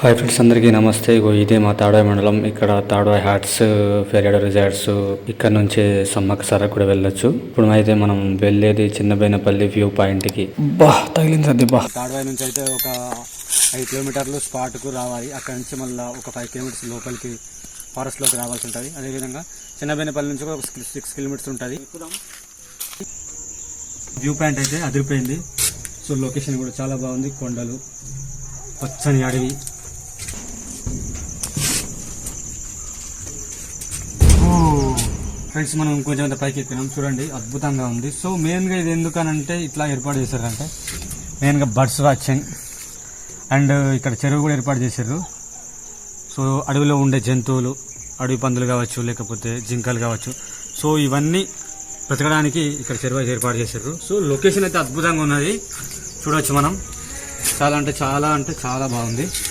Hi friends అందరికీ నమస్తే. ఇగో ఇదే మా తాడవాయి మండలం. ఇక్కడ తాడవాయి హాట్స్ ఫెరియడ్ రిజార్ట్స్ ఇక్కడ నుంచి సమ్మక్క సార కూడా వెళ్ళొచ్చు. ఇప్పుడు అయితే మనం వెళ్ళేది చిన్నబైనపల్లి వ్యూ పాయింట్కి బా తగిలింది అది బా. తాడవాయి నుంచి అయితే ఒక ఐదు కిలోమీటర్లు స్పాట్కు రావాలి. అక్కడ నుంచి మళ్ళీ ఒక ఫైవ్ కిలోమీటర్స్ లోపలికి ఫారెస్ట్లోకి రావాల్సి ఉంటుంది. అదేవిధంగా చిన్నబేనపల్లి నుంచి ఒక సిక్స్ సిక్స్ కిలోమీటర్స్ ఉంటుంది. వ్యూ పాయింట్ అయితే అదిరిపోయింది. సో లొకేషన్ కూడా చాలా బాగుంది. కొండలు పచ్చని అడవి. ఫ్రెండ్స్ మనం కొంచెం పైకి ఎక్కినాం. చూడండి అద్భుతంగా ఉంది. సో మెయిన్గా ఇది ఎందుకనంటే ఇట్లా ఏర్పాటు చేశారంటే మెయిన్గా బర్డ్స్ వాచింగ్ అండ్ ఇక్కడ చెరువు కూడా ఏర్పాటు చేశారు. సో అడవిలో ఉండే జంతువులు అడవి పందులు కావచ్చు లేకపోతే జింకలు కావచ్చు. సో ఇవన్నీ బ్రతకడానికి ఇక్కడ చెరువు ఏర్పాటు చేశారు. సో లొకేషన్ అయితే అద్భుతంగా ఉన్నది. చూడవచ్చు మనం. చాలా అంటే చాలా అంటే చాలా బాగుంది.